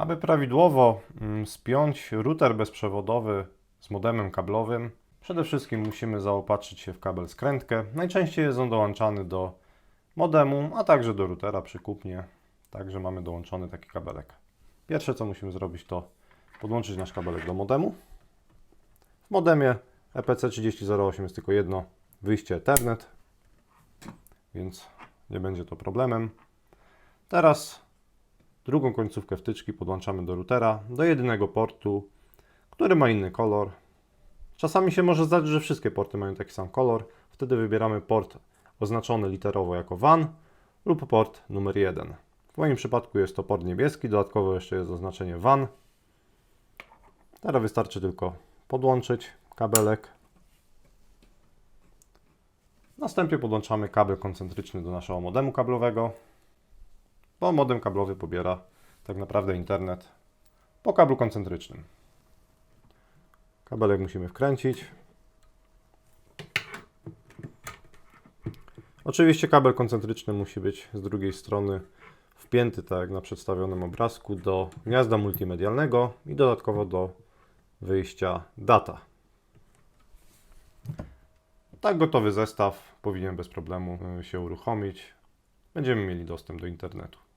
Aby prawidłowo mm, spiąć router bezprzewodowy z modemem kablowym, przede wszystkim musimy zaopatrzyć się w kabel skrętkę. Najczęściej jest on dołączany do modemu, a także do routera przy kupnie. Także mamy dołączony taki kabelek. Pierwsze co musimy zrobić to podłączyć nasz kabelek do modemu. W modemie E EPC 3008 jest tylko jedno wyjście Ethernet, więc nie będzie to problemem. Teraz drugą końcówkę wtyczki podłączamy do routera, do jedynego portu, który ma inny kolor. Czasami się może zdarzyć, że wszystkie porty mają taki sam kolor. Wtedy wybieramy port oznaczony literowo jako WAN lub port numer 1. W moim przypadku jest to port niebieski, dodatkowo jeszcze jest oznaczenie WAN. Teraz wystarczy tylko podłączyć kabelek. Następnie podłączamy kabel koncentryczny do naszego modemu kablowego, bo modem kablowy pobiera tak naprawdę internet po kablu koncentrycznym. Kabelek musimy wkręcić. Oczywiście kabel koncentryczny musi być z drugiej strony wpięty, tak jak na przedstawionym obrazku, do gniazda multimedialnego i dodatkowo do wyjścia data. Tak gotowy zestaw powinien bez problemu y, się uruchomić. Będziemy mieli dostęp do internetu.